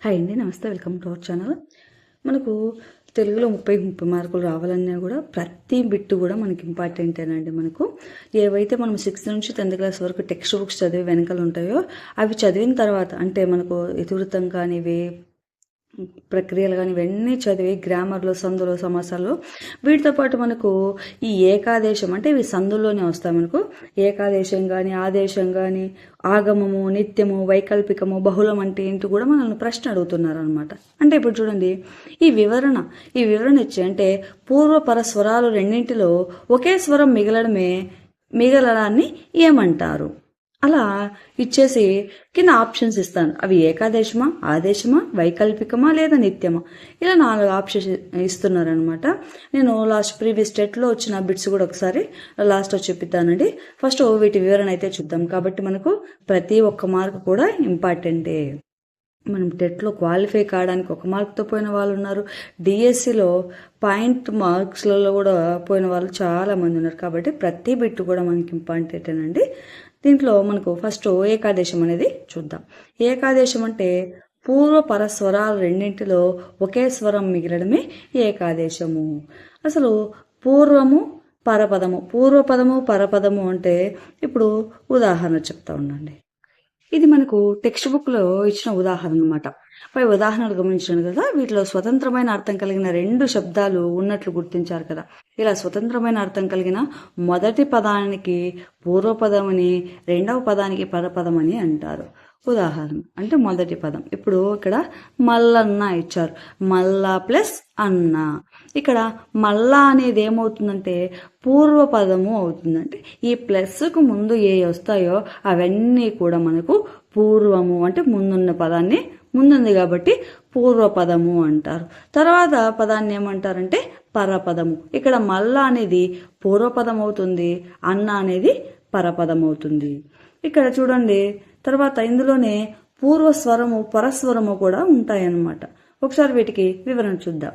Hi అండి నమస్తే welcome to our channel. మనకు తెలుగులో ముప్పై ముప్పై మార్కులు రావాలన్నా కూడా ప్రతి బిట్టు కూడా మనకి ఇంపార్టెంటేనండి మనకు. ఏవైతే మనం సిక్స్త్ నుంచి టెన్త్ క్లాస్ వరకు టెక్స్ట్ బుక్స్ చదివి వెనకాల ఉంటాయో అవి చదివిన తర్వాత అంటే మనకు ఇతివృత్తం కానివి ప్రక్రియలు కానీ ఇవన్నీ చదివి గ్రామర్లో సందులో సమాసాలు. వీటితో పాటు మనకు ఈ ఏకాదేశం అంటే ఇవి సందుల్లోనే వస్తాయి మనకు. ఏకాదేశం కానీ ఆదేశం కానీ ఆగమము నిత్యము వైకల్పికము బహుళం అంటే ఏంటి కూడా మనల్ని ప్రశ్న అడుగుతున్నారు అనమాట అంటే ఇప్పుడు చూడండి ఈ వివరణ ఈ వివరణ ఇచ్చి అంటే పూర్వపర స్వరాలు రెండింటిలో ఒకే స్వరం మిగలడమే మిగలడాన్ని ఏమంటారు? అలా ఇచ్చేసి కింద ఆప్షన్స్ ఇస్తాను. అవి ఏకాదేశమా ఆదేశమా వైకల్పికమా లేదా నిత్యమా? ఇలా నాలుగు ఆప్షన్స్ ఇస్తున్నారనమాట నేను లాస్ట్ ప్రీవియస్ స్టేట్లో వచ్చిన బిట్స్ కూడా ఒకసారి లాస్ట్లో చెప్పిద్దానండి ఫస్ట్ వీటి వివరణ అయితే చూద్దాం. కాబట్టి మనకు ప్రతి ఒక్క మార్క్ కూడా ఇంపార్టెంటే. మనం టెట్లో క్వాలిఫై కావడానికి ఒక మార్క్తో పోయిన వాళ్ళు ఉన్నారు. డిఎస్సిలో పాయింట్ మార్క్స్లలో కూడా పోయిన వాళ్ళు చాలా మంది ఉన్నారు. కాబట్టి ప్రతి బిట్ కూడా మనకి ఇంపార్టెంటేనండి. దీంట్లో మనకు ఫస్ట్ ఏకాదేశం అనేది చూద్దాం. ఏకాదేశం అంటే పూర్వ పరస్వరాలు రెండింటిలో ఒకే స్వరం మిగిలడమే ఏకాదేశము. అసలు పూర్వము పరపదము. పూర్వపదము పరపదము అంటే ఇప్పుడు ఉదాహరణ చెప్తా ఉండండి. ఇది మనకు టెక్స్ట్ బుక్లో ఇచ్చిన ఉదాహరణ అనమాట పై ఉదాహరణలు గమనించాను కదా వీటిలో స్వతంత్రమైన అర్థం కలిగిన రెండు శబ్దాలు ఉన్నట్లు గుర్తించారు కదా. ఇలా స్వతంత్రమైన అర్థం కలిగిన మొదటి పదానికి పూర్వపదమని రెండవ పదానికి పరపదం అని అంటారు. ఉదాహరణ. అంటే మొదటి పదం. ఇప్పుడు ఇక్కడ మల్లన్న ఇచ్చారు. మల్లా ప్లస్ అన్న. ఇక్కడ మల్లా అనేది ఏమవుతుందంటే పూర్వపదము అవుతుందంటే ఈ ప్లస్కు ముందు ఏ వస్తాయో అవన్నీ కూడా మనకు పూర్వము అంటే ముందున్న పదాన్ని ముందుంది కాబట్టి పూర్వపదము అంటారు. తర్వాత పదాన్ని ఏమంటారంటే పరపదము. ఇక్కడ మల్ల అనేది పూర్వపదం అవుతుంది అన్న అనేది పరపదం అవుతుంది. ఇక్కడ చూడండి. తర్వాత ఇందులోనే పూర్వస్వరము పరస్వరము కూడా ఉంటాయన్నమాట. ఒకసారి వీటికి వివరణ చూద్దాం.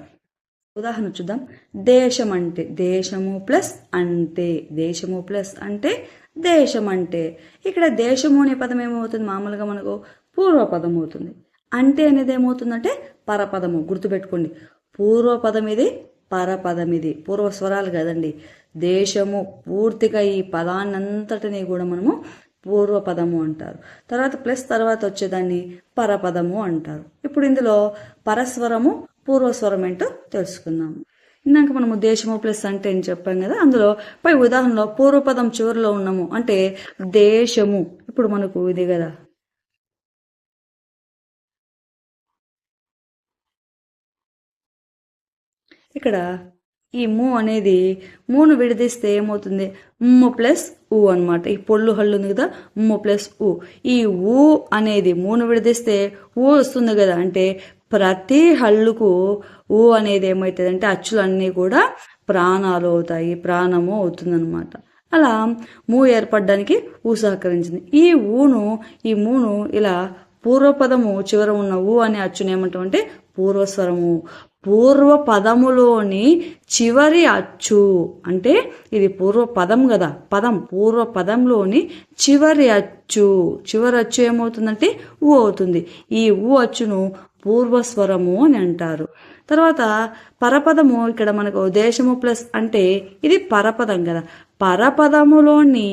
ఉదాహరణ చూద్దాం. దేశం అంటే దేశము ప్లస్ అంటే దేశము ప్లస్ అంటే దేశం అంటే. ఇక్కడ దేశము అనే పదం ఏమవుతుంది? మామూలుగా మనకు పూర్వపదం అవుతుంది. అంటే అనేది ఏమవుతుందంటే పరపదము. గుర్తుపెట్టుకోండి. పూర్వపదం ఇది పరపదం ఇది. పూర్వ స్వరాలు కదండి. దేశము పూర్తిగా ఈ పదాన్నంతటిని కూడా మనము పూర్వపదము అంటారు. తర్వాత ప్లస్ తర్వాత వచ్చేదాన్ని పరపదము అంటారు. ఇప్పుడు ఇందులో పరస్వరము పూర్వస్వరం ఏంటో తెలుసుకుందాము ఇందాక మనము దేశము ప్లస్ అంటే అని చెప్పాం కదా అందులో పై ఉదాహరణలో పూర్వపదం చివరిలో ఉన్నాము అంటే దేశము. ఇప్పుడు మనకు ఇది కదా. ఇక్కడ ఈ ము అనేది మూను విడదీస్తే ఏమవుతుంది? ఉమ్ము ప్లస్ ఊ అనమాట ఈ పొల్లు హళ్ళు ఉంది కదా ఉమ్ము ప్లస్ ఊ. ఈ ఊ అనేది మూను విడదీస్తే ఊ వస్తుంది కదా అంటే ప్రతి హళ్ళుకు ఊ అనేది ఏమవుతుంది అంటే అచ్చులన్నీ కూడా ప్రాణాలు అవుతాయి ప్రాణము అవుతుందన్నమాట. అలా మూ ఏర్పడడానికి ఊ సహకరించింది. ఈ ఊను ఈ మూను ఇలా పూర్వపదము చివర ఉన్న ఊ అనే అచ్చును ఏమంటామంటే? పూర్వస్వరము. పూర్వ పదములోని చివరి అచ్చు. అంటే ఇది పూర్వ పదం కదా. పదం పూర్వ పదంలోని చివరి అచ్చు. చివరి అచ్చు ఏమవుతుందంటే ఊ అవుతుంది. ఈ ఊ అచ్చును పూర్వస్వరము అని అంటారు. తర్వాత పరపదము ఇక్కడ మనకు దేశము ప్లస్ అంటే ఇది పరపదం కదా. పరపదములోని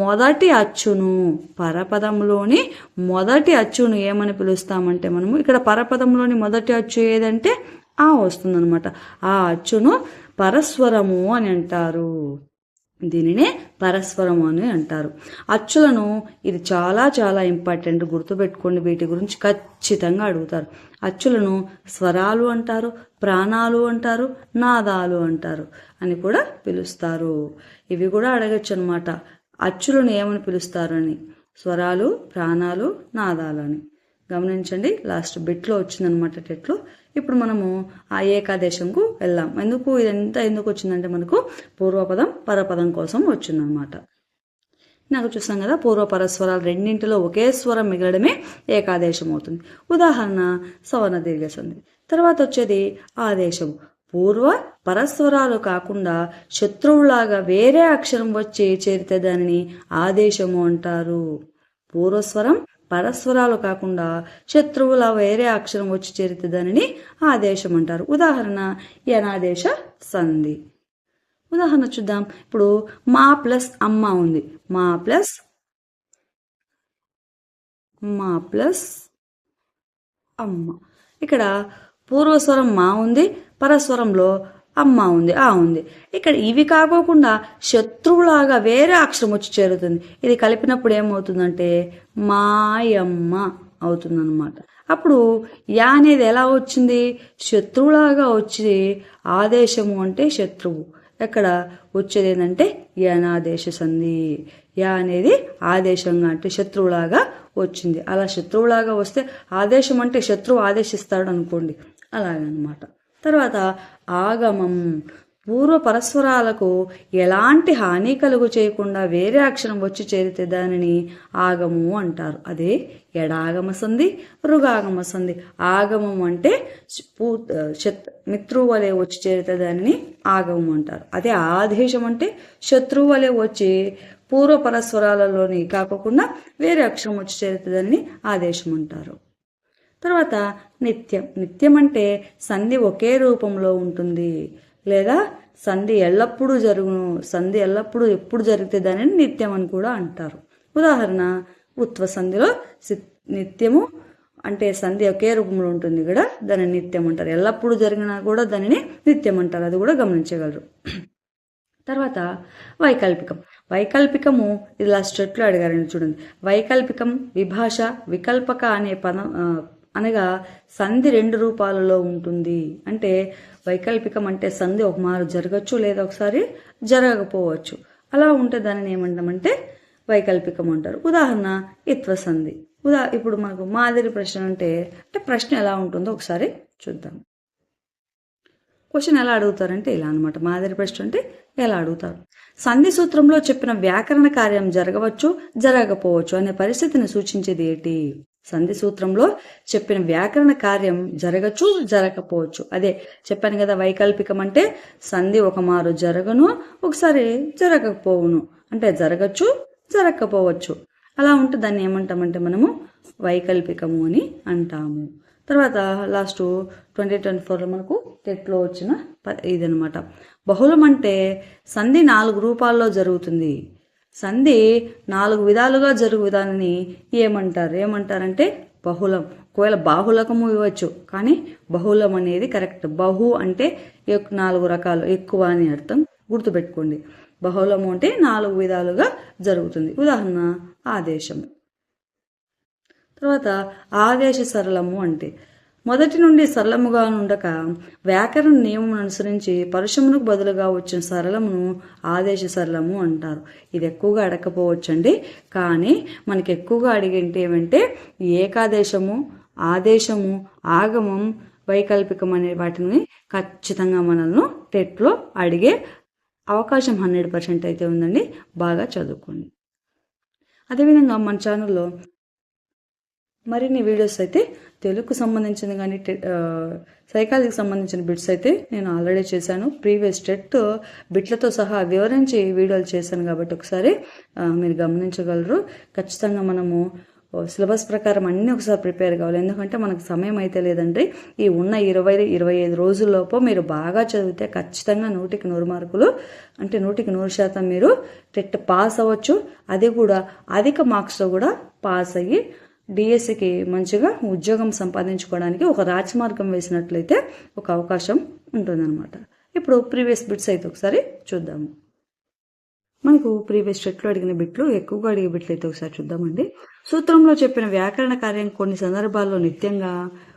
మొదటి అచ్చును పరపదంలోని మొదటి అచ్చును ఏమని పిలుస్తామంటే మనము ఇక్కడ పరపదంలోని మొదటి అచ్చు ఏదంటే ఆ వస్తుందన్నమాట. ఆ అచ్చును పరస్వరము అని అంటారు. దీనినే పరస్వరము అని అంటారు. అచ్చులను ఇది చాలా చాలా ఇంపార్టెంట్ గుర్తుపెట్టుకోండి. వీటి గురించి ఖచ్చితంగా అడుగుతారు. అచ్చులను స్వరాలు అంటారు ప్రాణాలు అంటారు నాదాలు అంటారు అని కూడా పిలుస్తారు. ఇవి కూడా అడగచ్చు అనమాట అచ్చులను ఏమని పిలుస్తారు అని స్వరాలు ప్రాణాలు నాదాలు అని గమనించండి. లాస్ట్ బిట్లో వచ్చిందనమాట టెట్లో. ఇప్పుడు మనము ఆ ఏకాదేశంకు వెళ్దాం. ఎందుకు ఇదంతా ఎందుకు వచ్చిందంటే మనకు పూర్వపదం పరపదం కోసం వచ్చిందనమాట నాకు చూస్తాం కదా పూర్వపరస్వరాలు రెండింటిలో ఒకే స్వరం మిగలడమే ఏకాదేశం అవుతుంది. ఉదాహరణ సవర్ణ దీర్ఘసంధి. తర్వాత వచ్చేది ఆదేశం. పూర్వ పరస్వరాలు కాకుండా శత్రువులాగా వేరే అక్షరం వచ్చి చేరితే దానిని ఆదేశము అంటారు. పూర్వస్వరం పరస్వరాలు కాకుండా శత్రువుల వేరే అక్షరం వచ్చి చేరితే దానిని ఆదేశం అంటారు ఉదాహరణ యనాదేశ సంధి. ఉదాహరణ చూద్దాం. ఇప్పుడు మా ప్లస్ అమ్మ ఉంది. మా ప్లస్ మా ప్లస్ అమ్మ. ఇక్కడ పూర్వస్వరం మా ఉంది. పరస్వరంలో అమ్మ ఉంది ఆ ఉంది. ఇక్కడ ఇవి కాకోకుండా శత్రువులాగా వేరే అక్షరం వచ్చి చేరుతుంది. ఇది కలిపినప్పుడు ఏమవుతుందంటే మాయమ్మ అవుతుందన్నమాట. అప్పుడు యా అనేది ఎలా వచ్చింది? శత్రువులాగా వచ్చి ఆదేశము అంటే శత్రువు. ఎక్కడ వచ్చేది ఏంటంటే యనాదేశ సంధి. యా అనేది ఆదేశంగా అంటే శత్రువులాగా వచ్చింది. అలా శత్రువులాగా వస్తే ఆదేశం అంటే శత్రువు ఆదేశిస్తాడు అనుకోండి. అలాగనమాట. తర్వాత ఆగమం. పూర్వ పరస్వరాలకు ఎలాంటి హాని కలుగు చేయకుండా వేరే అక్షరం వచ్చి చేరితే దానిని ఆగము అంటారు. అదే ఎడాగమ సంధి రుగాగమ సంధి. ఆగమం అంటే పూ మిత్రువు వలె వచ్చి చేరితే దానిని ఆగమం అంటారు. అదే ఆదేశం అంటే శత్రువు వలె వచ్చి పూర్వ పరస్వరాలలోని కాకుండా వేరే అక్షరం వచ్చి చేరితే దానిని ఆదేశం అంటారు. తర్వాత నిత్యం. నిత్యం అంటే సంధి ఒకే రూపంలో ఉంటుంది. లేదా సంధి ఎల్లప్పుడూ జరుగును సంధి ఎల్లప్పుడూ ఎప్పుడు జరిగితే దానిని నిత్యం అని కూడా అంటారు. ఉదాహరణ ఉత్వ సంధిలో నిత్యము అంటే సంధి ఒకే రూపంలో ఉంటుంది కూడా దానిని నిత్యం అంటారు. ఎల్లప్పుడూ జరిగినా కూడా దానిని నిత్యం అంటారు. అది కూడా గమనించగలరు. తర్వాత వైకల్పికం. వైకల్పికము ఇది లాస్ట్ స్టెట్లో అడిగారండి చూడండి. వైకల్పికం విభాష వికల్పక అనే పదం అనగా సంధి రెండు రూపాలలో ఉంటుంది. అంటే వైకల్పికం అంటే సంధి ఒక మారు జరగచ్చు లేదా ఒకసారి జరగకపోవచ్చు. అలా ఉంటే దానిని ఏమంటామంటే వైకల్పికం అంటారు. ఉదాహరణ ఇత్వ సంధి. ఉదా ఇప్పుడు మనకు మాదిరి ప్రశ్న అంటే అంటే ప్రశ్న ఎలా ఉంటుందో ఒకసారి చూద్దాం. క్వశ్చన్ ఎలా అడుగుతారంటే ఇలా అనమాట మాదిరి ప్రశ్న అంటే ఎలా అడుగుతారు? సంధి సూత్రంలో చెప్పిన వ్యాకరణ కార్యం జరగవచ్చు జరగకపోవచ్చు అనే పరిస్థితిని సూచించేది ఏంటి? సంధి సూత్రంలో చెప్పిన వ్యాకరణ కార్యం జరగచ్చు జరగకపోవచ్చు. అదే చెప్పాను కదా వైకల్పికం అంటే సంధి ఒక మారు జరగను ఒకసారి జరగకపోవును. అంటే జరగచ్చు జరగకపోవచ్చు. అలా ఉంటే దాన్ని ఏమంటామంటే మనము వైకల్పికము అని అంటాము. తర్వాత లాస్ట్ ట్వంటీ ట్వంటీ ఫోర్లో మనకు టెట్లో వచ్చిన ప- ఇదనమాట బహుళం అంటే సంధి నాలుగు రూపాల్లో జరుగుతుంది. సంధి నాలుగు విధాలుగా జరుగు విధానాన్ని ఏమంటారు? ఏమంటారంటే బహుళం. ఒకవేళ బాహులకము ఇవ్వచ్చు కానీ బహుళం అనేది కరెక్ట్. బహు అంటే ఎక్- నాలుగు రకాలు. ఎక్కువ అని అర్థం గుర్తుపెట్టుకోండి. బహుళము అంటే నాలుగు విధాలుగా జరుగుతుంది. ఉదాహరణ ఆదేశము. తర్వాత ఆదేశ సరళము అంటే మొదటి నుండి సరళముగా ఉండక వ్యాకరణ నియమం అనుసరించి పరుషమునకు బదులుగా వచ్చిన సరళమును ఆదేశ సరళము అంటారు. ఇది ఎక్కువగా అడగకపోవచ్చండి కానీ మనకి ఎక్కువగా అడిగేంటి ఏమంటే ఏకాదేశము ఆదేశము ఆగమం వైకల్పికం అనే వాటిని ఖచ్చితంగా మనల్ని టెట్లో అడిగే అవకాశం హండ్రెడ్ పర్సెంట్ అయితే ఉందండి. బాగా చదువుకోండి. అదేవిధంగా మన ఛానల్లో మరిన్ని వీడియోస్ అయితే తెలుగుకు సంబంధించిన కానీ సైకాలజీకి సంబంధించిన బిట్స్ అయితే నేను ఆల్రెడీ చేశాను. ప్రీవియస్ టెట్ బిట్లతో సహా వివరించి వీడియోలు చేశాను కాబట్టి ఒకసారి మీరు గమనించగలరు. ఖచ్చితంగా మనము సిలబస్ ప్రకారం అన్నీ ఒకసారి ప్రిపేర్ కావాలి. ఎందుకంటే మనకు సమయం అయితే లేదండి. ఈ ఉన్న ఇరవై ఇరవై ఐదు రోజుల్లోపు మీరు బాగా చదివితే ఖచ్చితంగా నూటికి నూరు మార్కులు అంటే నూటికి నూరు శాతం మీరు టెట్ పాస్ అవ్వచ్చు. అది కూడా అధిక మార్క్స్తో కూడా పాస్ అయ్యి డిఎస్సికి మంచిగా ఉద్యోగం సంపాదించుకోవడానికి ఒక రాజమార్గం వేసినట్లయితే ఒక అవకాశం ఉంటుందన్నమాట. ఇప్పుడు ప్రీవియస్ బిట్స్ అయితే ఒకసారి చూద్దాము. మనకు ప్రీవియస్ చెట్లు అడిగిన బిట్లు ఎక్కువగా అడిగే బిట్లు అయితే ఒకసారి చూద్దామండి. సూత్రంలో చెప్పిన వ్యాకరణ కార్యం కొన్ని సందర్భాల్లో నిత్యంగా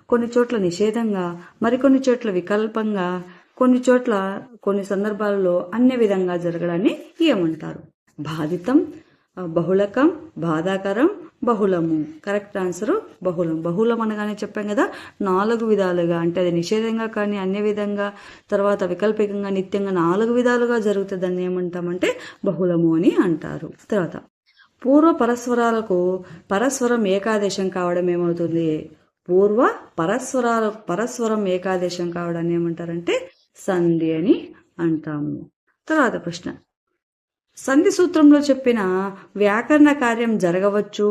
కొన్ని చోట్ల నిషేధంగా మరికొన్ని చోట్ల వికల్పంగా కొన్ని చోట్ల కొన్ని సందర్భాలలో అన్య విధంగా జరగడాన్ని ఏమంటారు బాధితం బహుళకం బాధాకరం బహుళము. Correct answer బహుళం. బహుళం అనగానే చెప్పాం కదా నాలుగు విధాలుగా అంటే అది నిషేధంగా కానీ అన్య విధంగా తర్వాత వికల్పికంగా నిత్యంగా నాలుగు విధాలుగా జరుగుతుందని ఏమంటామంటే బహుళము అని అంటారు. తర్వాత పూర్వ పరస్వరాలకు పరస్వరం ఏకాదేశం కావడం ఏమవుతుంది? పూర్వ పరస్వరాల పరస్వరం ఏకాదేశం కావడాన్ని ఏమంటారంటే సంధి అని అంటాము. తర్వాత ప్రశ్న సంధి సూత్రంలో చెప్పిన వ్యాకరణ కార్యం జరగవచ్చు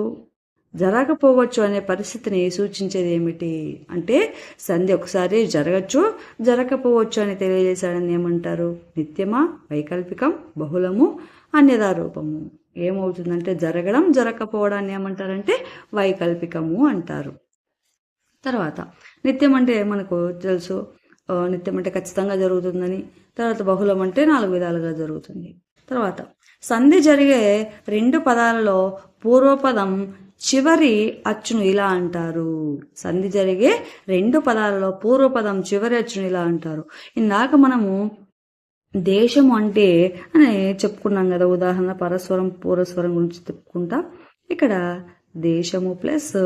జరగకపోవచ్చు అనే పరిస్థితిని సూచించేది ఏమిటి అంటే సంధి ఒకసారి జరగచ్చు జరగకపోవచ్చు అని తెలియజేశాడని ఏమంటారు? నిత్యమా వైకల్పికం బహుళము అన్యదారూపము ఏమవుతుందంటే జరగడం జరగకపోవడాన్ని ఏమంటారంటే వైకల్పికము అంటారు. తర్వాత నిత్యం అంటే మనకు తెలుసు నిత్యం అంటే ఖచ్చితంగా జరుగుతుందని తర్వాత బహుళం అంటే నాలుగు విధాలుగా జరుగుతుంది. తర్వాత సంధి జరిగే రెండు పదాలలో పూర్వపదం చివరి అచ్చును ఇలా అంటారు. సంధి జరిగే రెండు పదాలలో పూర్వపదం చివరి అచ్చును ఇలా అంటారు. ఇందాక మనము దేశం అంటే అని చెప్పుకున్నాం కదా ఉదాహరణ పరస్వరం పూర్వస్వరం గురించి చెప్పుకుంటా. ఇక్కడ దేశము ప్లస్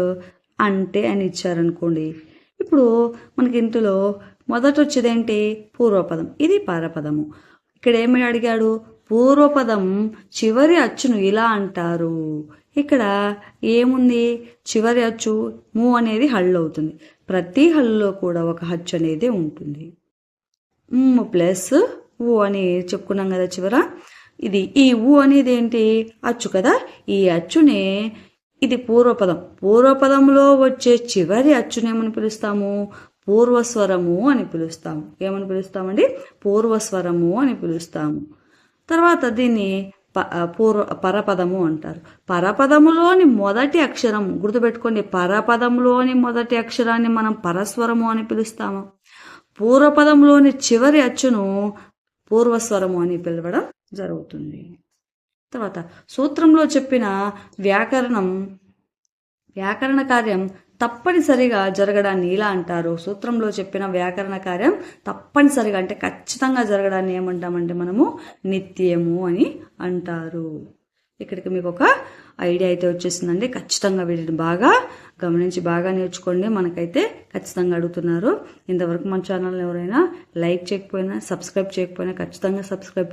అంటే అని ఇచ్చారనుకోండి. ఇప్పుడు మనకి ఇంట్లో మొదట వచ్చేదేంటి పూర్వపదం. ఇది పరపదము. ఇక్కడ ఏమి అడిగాడు? పూర్వపదం చివరి అచ్చును ఇలా అంటారు. ఇక్కడ ఏముంది? చివరి అచ్చు ము అనేది హళ్ళు అవుతుంది. ప్రతి హల్లులో కూడా ఒక హచ్చు అనేది ఉంటుంది. ప్లస్ ఊ అని చెప్పుకున్నాం కదా చివర. ఇది ఈ ఊ అనేది ఏంటి? అచ్చు కదా. ఈ అచ్చునే ఇది పూర్వపదం. పూర్వపదంలో వచ్చే చివరి అచ్చునేమని పిలుస్తాము? పూర్వస్వరము అని పిలుస్తాము. ఏమని పిలుస్తామండి? పూర్వస్వరము అని పిలుస్తాము. తర్వాత దీన్ని ప పూర్వ పరపదము అంటారు. పరపదములోని మొదటి అక్షరం గుర్తుపెట్టుకోండి పరపదంలోని మొదటి అక్షరాన్ని మనం పరస్వరము అని పిలుస్తాము. పూర్వపదంలోని చివరి అచ్చును పూర్వస్వరము అని పిలవడం జరుగుతుంది. తర్వాత సూత్రంలో చెప్పిన వ్యాకరణం వ్యాకరణ కార్యం తప్పనిసరిగా జరగడాన్ని ఇలా అంటారు. సూత్రంలో చెప్పిన వ్యాకరణ కార్యం తప్పనిసరిగా అంటే ఖచ్చితంగా జరగడాన్ని ఏమంటామంటే మనము నిత్యము అని అంటారు. ఇక్కడికి మీకు ఒక ఐడియా అయితే వచ్చేసిందండి. ఖచ్చితంగా వీటిని బాగా గమనించి బాగా నేర్చుకోండి. మనకైతే ఖచ్చితంగా అడుగుతున్నారు. ఇంతవరకు మన ఛానల్ ఎవరైనా లైక్ చేయకపోయినా సబ్స్క్రైబ్ చేయకపోయినా ఖచ్చితంగా సబ్స్క్రైబ్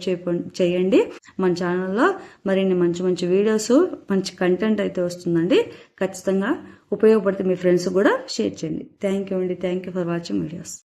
చేయండి. మన ఛానల్లో మరిన్ని మంచి మంచి వీడియోస్ మంచి కంటెంట్ అయితే వస్తుందండి. ఖచ్చితంగా ఉపయోగపడితే మీ ఫ్రెండ్స్ కూడా షేర్ చేయండి. థ్యాంక్ యూ అండి. Thank you for watching videos.